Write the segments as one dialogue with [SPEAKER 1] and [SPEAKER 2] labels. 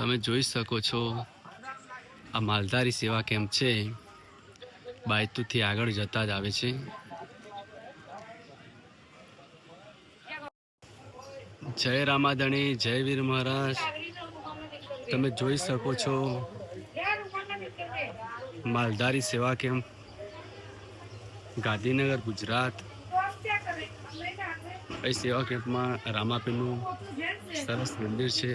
[SPEAKER 1] તમે જોઈ શકો છો, આ માલધારી સેવા કેમ્પ છે. બાયતુથી આગળ જતા જ આવે છે. જય રામાધણી, જય વીર મહારાજ. તમે જોઈ શકો છો, માલધારી સેવા કેમ્પ, ગાંધીનગર, ગુજરાત. એ સેવા કેમ્પમાં રામાપીનું સરસ મંદિર છે.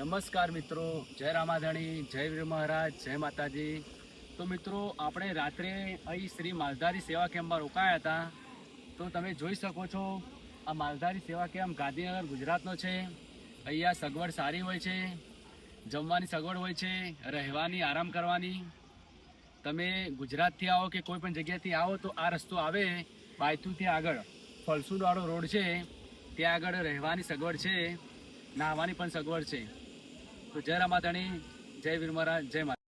[SPEAKER 1] નમસ્કાર મિત્રો, જય રામાધણી, જય વીર મહારાજ, જય માતાજી. તો મિત્રો, આપણે રાત્રે અહીં શ્રી માલધારી સેવા કેમ્પમાં રોકાયા હતા. તો તમે જોઈ શકો છો, આ માલધારી સેવા કેમ્પ ગાંધીનગર, ગુજરાતનો છે. અહીંયા સગવડ સારી હોય છે, જમવાની સગવડ હોય છે, રહેવાની, આરામ કરવાની. તમે ગુજરાતથી આવો કે કોઈ પણ જગ્યાથી આવો તો આ રસ્તો આવે બાયતુથી આગળ. ફલસુડવાળો રોડ છે, ત્યાં આગળ રહેવાની સગવડ છે, નાહવાની પણ સગવડ છે. તો જય રામાધણી જય વીર મહારાજ, જય માતા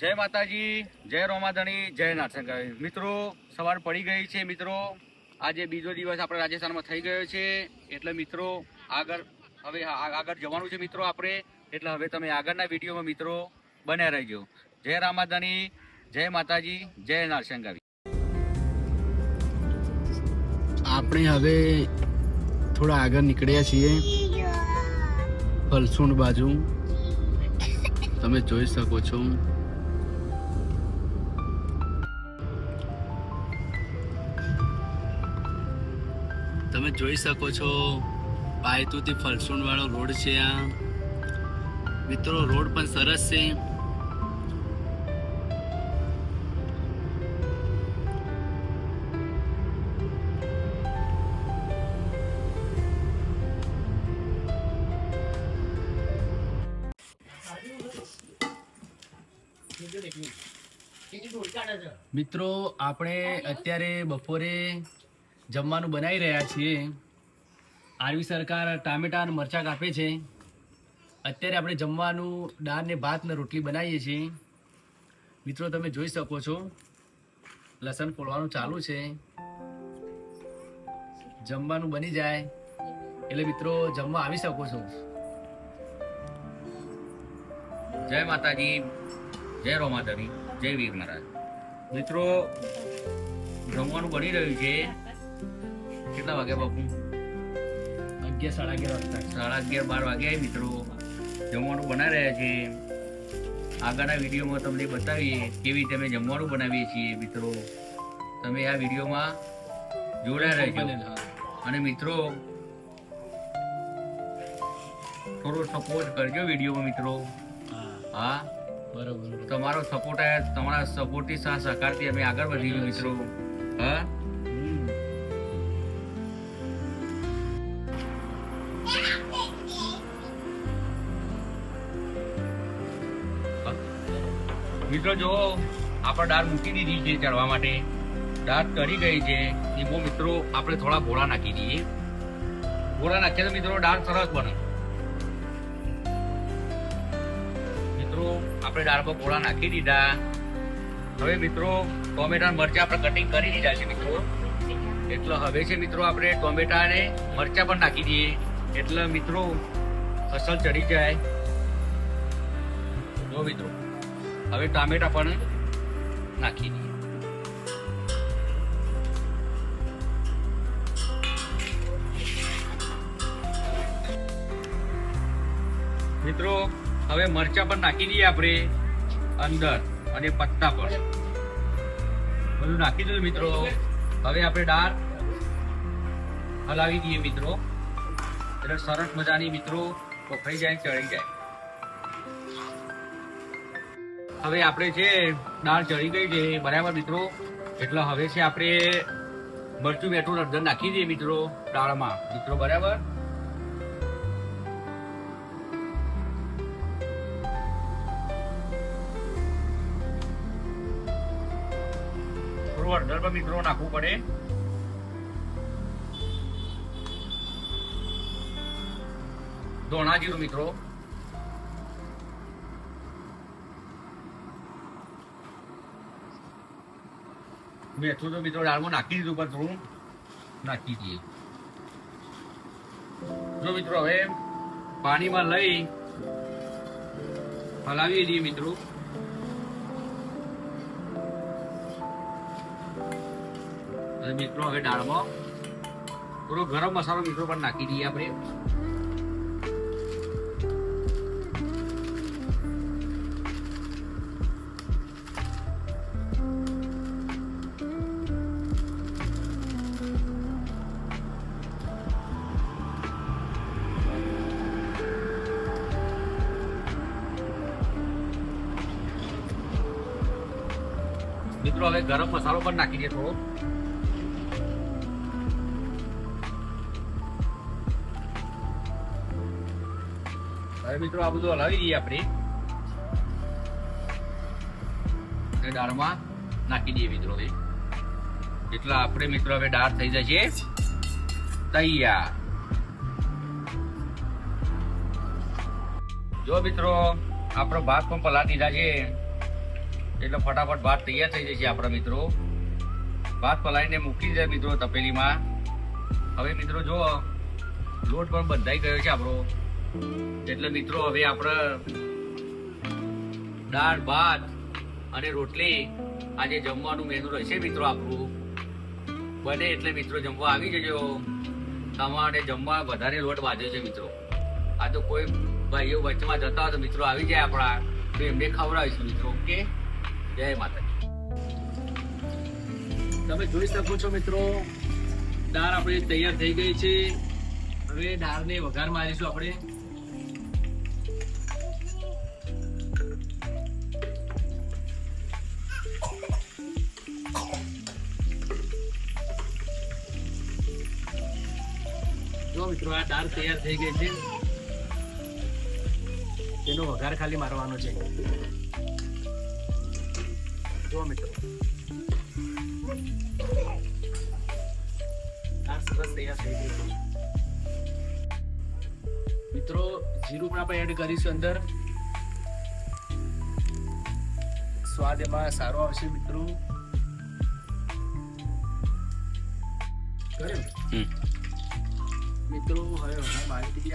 [SPEAKER 2] જય માતાજી, જય રોમાધણી જય નાથશંકર મિત્રો, સવાર પડી ગઈ છે, મિત્રો. આજે બીજો દિવસ આપણે રાજસ્થાનમાં થઈ ગયો છે. એટલે મિત્રો, આગળ હવે આગળ જવાનું છે મિત્રો આપણે. એટલે હવે તમે આગળના વિડીયોમાં મિત્રો બન્યા રહેજો. જય રામાધણી જય માતાજી, જય નારસંગાવી
[SPEAKER 1] આપણે હવે થોડા આગળ નીકળ્યા છીએ. ફલસુંડ બાજુ. તમે જોઈ શકો છો. તમે જોઈ શકો છો, પાયતુથી ફલસુંડ વાળો રોડ છે આ. મિત્રો, રોડ પણ સરસ છે. મિત્રો, આપણે અત્યારે બપોરે જમવાનું બનાવી રહ્યા છીએ. આરવી સરકાર ટામેટા અને મરચાં કાપે છે. અત્યારે આપણે જમવાનું દાળ ને ભાત ને રોટલી બનાવીએ છીએ. મિત્રો, તમે જોઈ શકો છો, લસણ ફોડવાનું ચાલુ છે. જમવાનું બની જાય. એટલે મિત્રો, જમવા આવી શકો છો.
[SPEAKER 2] જય માતાજી, જય રોમાધણી જય વીર મહારાજ મિત્રો જમવાનું બની રહ્યું છે. કેટલા વાગ્યા બાપુ?
[SPEAKER 1] અગિયાર સાડા અગિયાર વાગતા
[SPEAKER 2] સાડા અગિયાર બાર વાગ્યા મિત્રો. જમવાનું બનાવી રહ્યા છે. આગળના વિડીયોમાં તમને બતાવીએ કેવી રીતે અમે જમવાનું બનાવીએ છીએ મિત્રો. તમે આ વિડીયોમાં જોડાયા રહેજો. અને મિત્રો થોડો સપોર્ટ કરજો વિડીયોમાં મિત્રો. હા.
[SPEAKER 1] બરોબર.
[SPEAKER 2] તમારો સપોર્ટ તમારા સપોર્ટથી સાથ સહકારથી અમે આગળ વધી મિત્રો. હા? મિત્રો જો આપણે દાળ મૂકી દીધી છે ચડવા માટે દાળ ચડી ગઈ છે એ બહુ મિત્રો આપણે થોડા ભોળા નાખી દઈએ. ભોળા નાખીએ તો મિત્રો દાળ સરસ બને. મિત્રો આપણે દાળ પર ગોળા નાખી દીધા. હવે મિત્રો, ટોમેટા મરચા આપણે કટિંગ કરી દીધા છે મિત્રો. એટલે હવે છે મિત્રો, આપણે ટોમેટા અને મરચા પણ નાખી દઈએ. એટલે મિત્રો, ફસલ ચડી જાય. જો મિત્રો, હવે ટામેટા પણ નાખી દઈએ. મિત્રો હવે મરચા પણ નાખી દઈએ આપણે અંદર અને પત્તા પણ બધું નાખી દીધું મિત્રો. હવે આપણે દાળ હલાવી દઈએ મિત્રો. એટલે સરસ મજાની મિત્રો પકડી જાય, ચડી જાય. હવે આપણે છે, દાળ ચડી ગઈ છે. બરાબર મિત્રો? એટલે હવે છે આપણે મરચું બેઠું હળદર નાખી દઈએ મિત્રો દાળમાં. મિત્રો બરાબર? હળદર પણ મિત્રો નાખવું પડે. ધોણા મિત્રો. મેથું તો મિત્રો દાળમાં નાખી દીધું પણ થોડું નાખી દઈએ. જો મિત્રો હવે પાણીમાં લઈ હલાવી દઈએ મિત્રો. અને મિત્રો હવે દાળમાં થોડો ગરમ મસાલો મિત્રો પણ નાખી દઈએ આપણે. મિત્રો હવે ગરમ મસાલો પણ નાખી દઈએ થોડો. હવે મિત્રો આ બધું હલાવી દઈએ આપણે. દાળમાં નાખી દઈએ મિત્રો હવે. એટલા આપણે મિત્રો હવે દાળ થઈ જશે. તૈયાર. જો મિત્રો, આપણો ભાત પણ પલા દીધા છે. એટલે ફટાફટ ભાત તૈયાર થઈ જશે આપણા મિત્રો. ભાત પલાળીને મૂકી દીધા મિત્રો તપેલીમાં. હવે મિત્રો જો લોટ પણ બંધાઈ ગયો છે આપણો. એટલે મિત્રો, હવે આપણે દાળ, ભાત અને રોટલી આજે જમવાનું મેનુ રહેશે મિત્રો આપણું. બને એટલે મિત્રો જમવા આવી જજો. તમારે જમવા વધારે લોટ બાંધ્યો છે મિત્રો. આ તો કોઈ ભાઈઓ વચમાં જતા હોય તો મિત્રો આવી જાય આપણા. તો એમને ખવડાવીશું મિત્રો, ઓકે? જય માતાજી.
[SPEAKER 1] તમે જોઈ શકો છો મિત્રો, દાળ આપણી તૈયાર થઈ ગઈ છે. હવે દાળને વઘાર મારીશું આપણે. મિત્રો, આ દાળ તૈયાર થઈ ગઈ છે. તેનો વઘાર ખાલી મારવાનો છે. જો મિત્રો. દાળ સરસ તૈયાર થઈ ગઈ છે. મિત્રો, જીરું પણ આપણે એડ કરીશું અંદર. સ્વાદ એમાં સારો આવશે મિત્રો. કર્યું? મિત્રો, હવે હમણાં મારી આપણે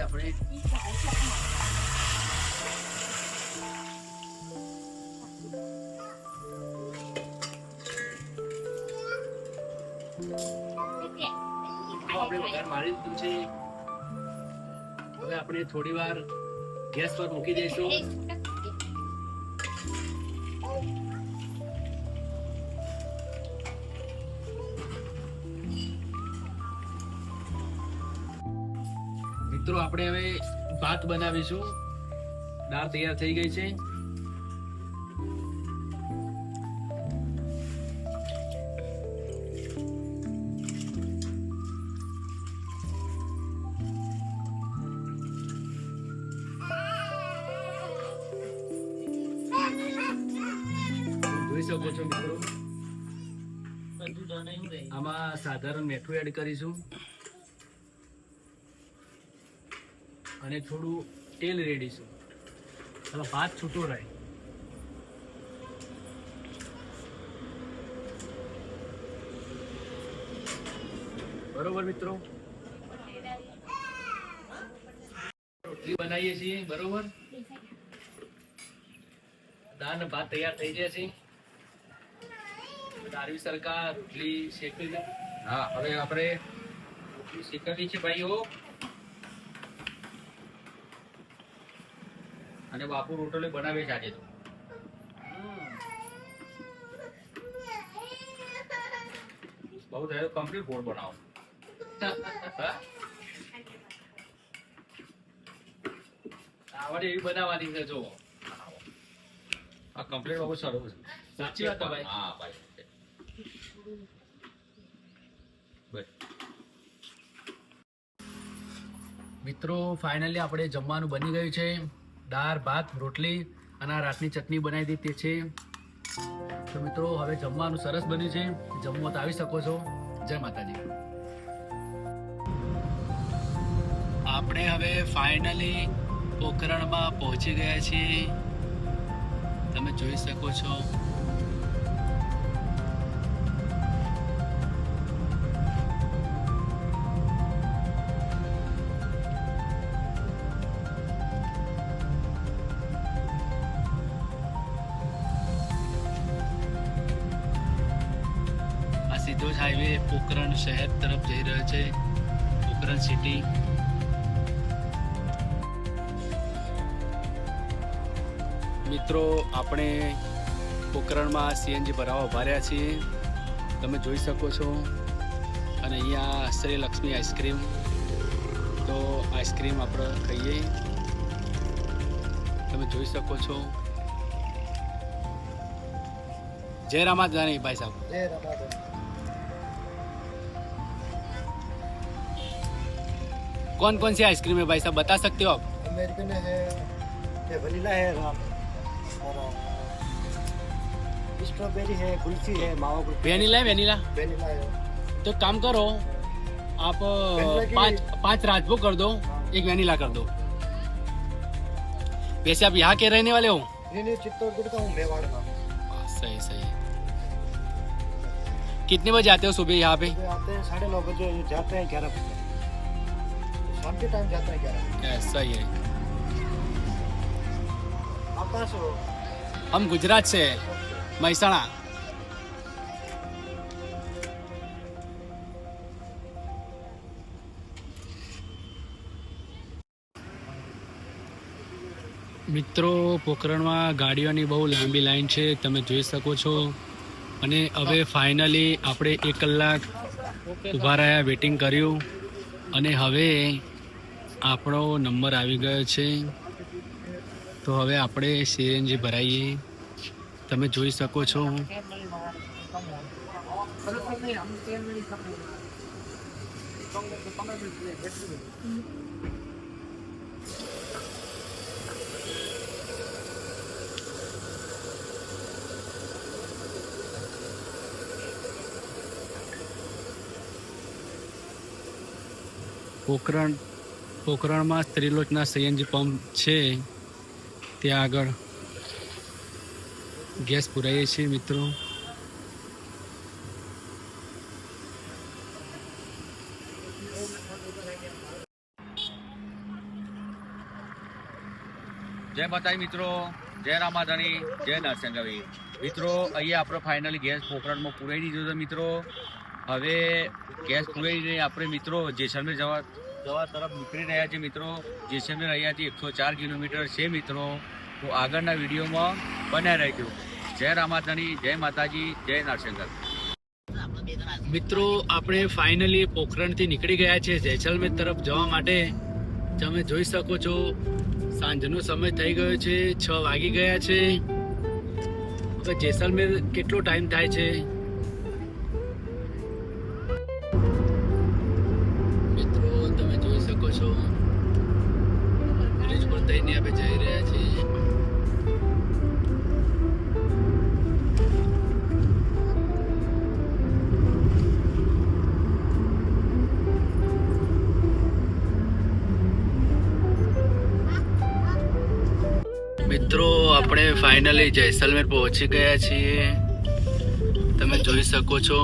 [SPEAKER 1] આપણે મારી દીધું છે. હવે આપણે થોડી વાર ગેસ પર મૂકી દઈશું. મિત્રો આપણે હવે ભાત બનાવીશું. દાળ તૈયાર થઈ ગઈ છે. જોઈ શકો છો મિત્રો આમાં સાધારણ મીઠું એડ કરીશું. અને થોડું તેલ રેડીશું હવે ભાત છૂટો રહે બરોબર મિત્રો? રોટલી બનાવીએ છીએ બરોબર? દાળ ભાત તૈયાર થઈ જાય છે. દારવી સરકાર રોટલી શેકી
[SPEAKER 2] હા હવે આપણે રોટલી શેકવી છે ભાઈઓ. અને બાપુ રોટલો બનાવે છે આજે તો. બહુ થયો કમ્પ્લીટ ગોળ બનાવો.
[SPEAKER 1] આવડે એવી બનાવવાની છે જો
[SPEAKER 2] આ કમ્પ્લીટ બહુ સારું છે.
[SPEAKER 1] સાચી વાત ભાઈ.
[SPEAKER 2] હા ભાઈ.
[SPEAKER 1] મિત્રો ફાઇનલી આપણે જમવાનું બની ગયું છે. દાળ, ભાત, રોટલી અને આ રાતની ચટણી બનાવી દીધી છે. તો મિત્રો, હવે જમવાનું સરસ બન્યું છે. જમવા તો આવી શકો છો. જય માતાજી. આપણે હવે ફાઇનલી પોખરણમાં પહોંચી ગયા છીએ. તમે જોઈ શકો છો. શહેર તરફ જઈ રહ્યો છે પોખરણ સિટી મિત્રો, આપણે પોખરણમાં સીએનજી ભરાવા ઊભા રહ્યા છીએ. તમે જોઈ શકો છો. અને અહીંયા શ્રી લક્ષ્મી આઈસ્ક્રીમ. તો આઈસ્ક્રીમ આપણે ખાઈએ. તમે જોઈ શકો છો. જય રામાદાની ભાઈ સાહેબ. कौन कौन सी आइसक्रीम है भाई साहब बता सकते हो आप?
[SPEAKER 3] अमेरिकन है वनीला है और स्ट्रॉबेरी है कुल्फी है मावा कुल्फी
[SPEAKER 1] वेनिला है वेनिला
[SPEAKER 3] वेनिला है।
[SPEAKER 1] तो काम करो आप पाँच पाँच राजभोग कर दो एक वेनिला कर दो। वैसे आप यहाँ के रहने वाले हो?
[SPEAKER 3] नहीं नहीं चित्तौड़गढ़ का हूँ मेवाड़ का।
[SPEAKER 1] सही सही। कितने बजे आते हो सुबह यहाँ पे?
[SPEAKER 3] आते हैं साढ़े नौ बजे जाते हैं ग्यारह बजे। शाम के टाइम जाते हैं ग्यारह
[SPEAKER 1] ऐसा ही है
[SPEAKER 3] आप कहाँ से हो
[SPEAKER 1] हम गुजरात से हैं, महसाणा મિત્રો પોખરણમાં ગાડીઓની બહુ લાંબી લાઈન છે તમે જોઈ શકો છો અને હવે ફાઇનલી આપણે એક કલાક ઊભા રહ્યા વેટિંગ કર્યું અને હવે આપણો નંબર આવી ગયો છે. તો હવે આપણે સીએનજી ભરાઈએ. તમે જોઈ શકો છો. પોખરણ પોખરણમાં સ્ત્રીલોચના સીએનજી પંપ છે, ત્યાં આગળ ગેસ પુરાઈએ છીએ મિત્રો.
[SPEAKER 2] જય માતાજી મિત્રો, જય રામાધાણી, જય નરસિંહવી મિત્રો, અહીંયા આપણે ફાઇનલી ગેસ પોખરણમાં પુરાઈ દીધો છે મિત્રો. હવે ગેસ પુરાઈને આપણે મિત્રો જેસલમેર જવા જવા તરફ નીકળી રહ્યા છે મિત્રો. જેસલમેર અહીંયાથી એકસો ચાર કિલોમીટર છે મિત્રો. તો આગળના વિડીયોમાં બન્યા રહેજો. જય રામાધણી જય માતાજી, જય નરસંગર
[SPEAKER 1] મિત્રો, આપણે ફાઇનલી પોખરણથી નીકળી ગયા છે જેસલમેર તરફ જવા માટે. તમે જોઈ શકો છો, સાંજનો સમય થઈ ગયો છે, છ વાગી ગયા છે. હવે જેસલમેર કેટલો ટાઈમ થાય છે? ફાઇનલી જેસલમેર પહોંચી ગયા છીએ. તમે જોઈ શકો છો.